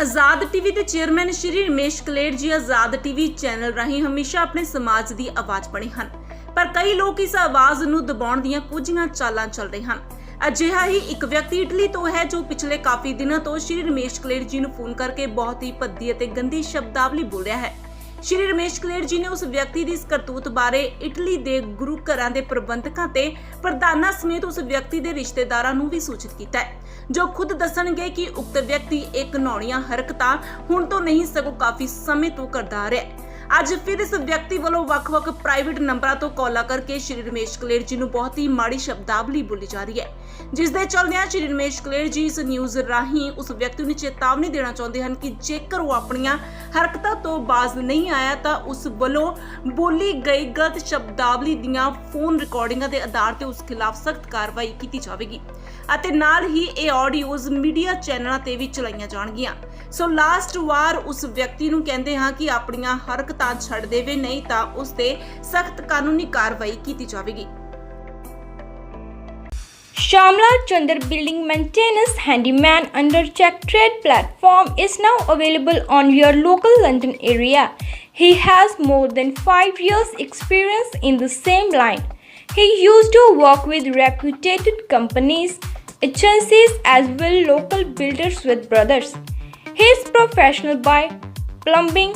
ਆਜ਼ਾਦ TV ਦੇ chairman Shri Ramesh Kaler ji Azad TV channel ਰਾਹੀਂ ਹਮੇਸ਼ਾ ਆਪਣੇ ਸਮਾਜ ਦੀ ਆਵਾਜ਼ ਬਣੇ ਹਨ। ਪਰ ਕਈ ਲੋਕ ਇਸ ਆਵਾਜ਼ ਨੂੰ ਦਬਾਉਣ ਦੀਆਂ ਕੁਝੀਆਂ ਚਾਲਾਂ ਚੱਲ ਰਹੇ ਹਨ। ਅਜਿਹਾ ਹੀ ਇੱਕ ਵਿਅਕਤੀ ਇਟਲੀ ਤੋਂ ਹੈ ਜੋ ਪਿਛਲੇ ਕਾਫੀ ਦਿਨਾਂ ਤੋਂ ਸ਼੍ਰੀ ਰਮੇਸ਼ ਕਲੇਰ ਜੀ ਨੂੰ ਫੋਨ ਕਰਕੇ ਬਹੁਤ ਹੀ ਭੱਦੀ ਅਤੇ ਗੰਦੀ ਸ਼ਬਦਾਵਲੀ ਬੋਲ ਰਿਹਾ ਹੈ। ਸ਼੍ਰੀ ਰਮੇਸ਼ ਕਲੇਰ ਜੀ ਨੇ ਉਸ ਵਿਅਕਤੀ ਦੀ ਇਸ ਕਰਤੂਤ ਬਾਰੇ ਇਟਲੀ ਦੇ ਗੁਰੂ ਘਰਾਂ ਦੇ ਪ੍ਰਬੰਧਕਾਂ ਤੇ ਪ੍ਰਧਾਨਾਂ ਸਮੇਤ ਉਸ ਵਿਅਕਤੀ ਦੇ ਰਿਸ਼ਤੇਦਾਰਾਂ ਨੂੰ ਵੀ ਸੂਚਿਤ ਕੀਤਾ ਹੈ। ਜੋ ਖੁਦ ਦੱਸਣਗੇ ਕਿ ਉਕਤ ਵਿਅਕਤੀ ਇੱਕ ਨੌਣੀਆਂ ਹਰਕਤਾਂ ਹੁਣ ਤੋਂ ਨਹੀਂ ਸਗੋਂ ਕਾਫੀ ਸਮੇਂ ਤੋਂ ਕਰਦਾ ਆ ਰਿਹਾ ਹੈ। ਅੱਜ ਫਿਰ ਇਸ ਵਿਅਕਤੀ ਵੱਲੋਂ ਵੱਖ-ਵੱਖ ਪ੍ਰਾਈਵੇਟ ਨੰਬਰਾਂ ਤੋਂ ਕਾਲਾਂ ਕਰਕੇ ਸ਼੍ਰੀ ਰਮੇਸ਼ ਕਲੇਰ ਜੀ ਨੂੰ ਬਹੁਤ ਹੀ ਮਾੜੀ ਸ਼ਬਦਾਵਲੀ ਬੋਲੀ ਜਾ ਰਹੀ ਹੈ। ਜਿਸ ਦੇ ਚਲਦਿਆਂ ਸ਼੍ਰੀ ਰਮੇਸ਼ ਕਲੇਰ ਜੀ ਇਸ ਨਿਊਜ਼ ਰਾਹੀਂ ਉਸ ਵਿਅਕਤੀ ਨੂੰ ਚੇਤਾਵਨੀ ਦੇਣਾ ਚਾਹੁੰਦੇ ਹਨ ਕਿ ਜੇਕਰ ਉਹ ਆਪਣੀਆਂ ਹਰਕਤਾਂ ਤੋਂ ਬਾਜ਼ ਨਹੀਂ ਆਇਆ ਤਾਂ ਉਸ ਵੱਲੋਂ ਬੋਲੀ ਗਈ ਗਲਤ ਸ਼ਬਦਾਵਲੀ ਦੀਆਂ ਫੋਨ ਰਿਕਾਰਡਿੰਗਾਂ ਦੇ ਆਧਾਰ ਤੇ ਉਸ ਖਿਲਾਫ ਸਖਤ ਕਾਰਵਾਈ ਕੀਤੀ ਜਾਵੇਗੀ ਅਤੇ ਨਾਲ ਹੀ ਇਹ ਆਡੀਓਜ਼ ਮੀਡੀਆ ਚੈਨਲਾਂ ਤੇ ਵੀ ਚਲਾਈਆਂ ਜਾਣਗੀਆਂ। ਸੋ ਲਾਸਟ ਵਾਰ ਉਸ ਵਿਅਕਤੀ ਨੂੰ ਕਹਿੰਦੇ ਹਾਂ ਕਿ ਆਪਣੀਆਂ ਹਰਕਤਾਂ ਛੱਡ ਦੇਵੇ ਨਹੀਂ ਤਾਂ ਉਸ ਤੇ ਸਖਤ ਕਾਨੂੰਨੀ ਕਾਰਵਾਈ ਕੀਤੀ ਜਾਵੇਗੀ Shamla Chandar Building Maintenance Handyman under Check Trade platform is now available on your local London area. He has more than 5 years experience in the same line. He used to work with reputed companies, agencies as well local builders with brothers. He is professional by plumbing,